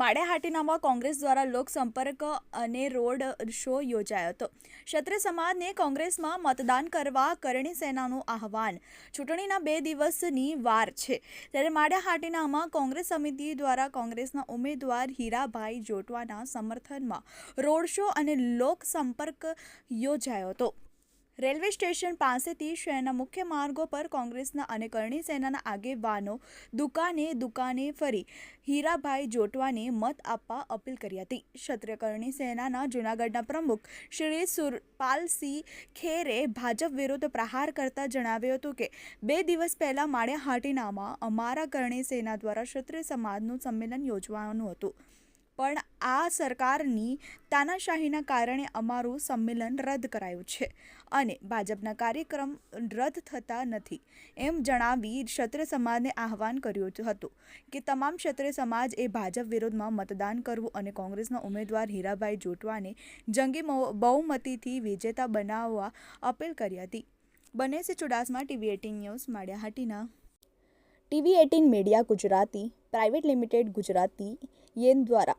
માળિયાહાટીનામાં કોંગ્રેસ દ્વારા લોકસંપર્ક અને રોડ શો યોજાયો હતો. ક્ષત્રિય સમાજને કોંગ્રેસમાં મતદાન કરવા કરણી સેનાનું આહવાન. ચૂંટણીના બે દિવસની વાર છે. ત્યારે માળિયાહાટીનામાં કોંગ્રેસ સમિતિ દ્વારા કોંગ્રેસના ઉમેદવાર હીરાભાઈ જોટવાના સમર્થનમાં રોડ શો અને લોકસંપર્ક યોજાયો હતો. રેલવે સ્ટેશન પાસેથી શહેરના મુખ્ય માર્ગો પર કોંગ્રેસના અને કરણી સેનાના આગેવાનો દુકાને દુકાને ફરી હીરાભાઈ જોટવાને મત આપવા અપીલ કરી હતી. ક્ષત્રિય કરણી સેનાના જૂનાગઢના પ્રમુખ શ્રી સુરપાલસિંહ ખેરે ભાજપ વિરુદ્ધ પ્રહાર કરતા જણાવ્યું હતું કે, બે દિવસ પહેલા માળિયાહાટીનામાં અમારા કરણી સેના દ્વારા ક્ષત્રિય સમાજનું સંમેલન યોજવાનું હતું. પણ આ સરકારની તાનાશાહીના કારણે અમારું સંમેલન રદ કરાયું છે અને ભાજપના કાર્યક્રમ રદ થતા નથી. એમ જણાવી ક્ષત્રિય સમાજને આહવાન કર્યું હતું કે તમામ ક્ષત્રિય સમાજ એ ભાજપ વિરોધમાં મતદાન કરવું અને કોંગ્રેસના ઉમેદવાર હીરાભાઈ જોટવાને જંગી બહુમતીથી વિજેતા બનાવવા અપીલ કરી હતી. બને છે Chudasama, TV eighteen news, Maliyahatina. TV eighteen media Gujarati, private limited Gujarati, યેન દ્વારા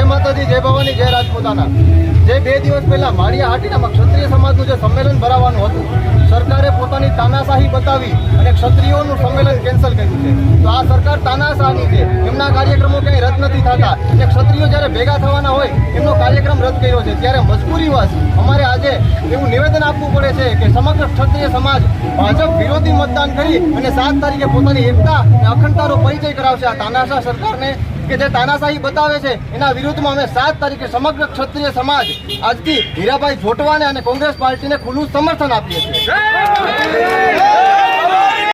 જય માતાજી, જય ભવાની, જય રાજપૂતાના. જે બે દિવસ પહેલા માળિયા હાટીનામાં ક્ષત્રિય સમાજનું જે સંમેલન ભરાવાનું હતું, સરકારે પોતાની તાનાશાહી બતાવી અને ક્ષત્રિયોનું સંમેલન કેન્સલ કર્યું છે. તો આ સરકાર તાનાશાહની છે. એમના કાર્યક્રમો ક્યાંય રદ નથી થતા. કે ક્ષત્રિયો જ્યારે ભેગા થવાના હોય, એમનો કાર્યક્રમ રદ કર્યો છે. ત્યારે મજબૂરીવશ અમારે આજે એવું નિવેદન આપવું પડે છે કે સમગ્ર ક્ષત્રિય સમાજ ભાજપ વિરોધી મતદાન કરી અને સાત તારીખે પોતાની એકતા અને અખંડતાનો પરિચય કરાવશે આ તાનાશાહ સરકારને. કે જે તાનાશાહી બતાવે છે, એના વિરુદ્ધમાં અમે સાત તારીખે સમગ્ર ક્ષત્રિય સમાજ આજથી હીરાભાઈ જોટવાને અને કોંગ્રેસ પાર્ટીને ખુલ્લું સમર્થન આપીએ છીએ.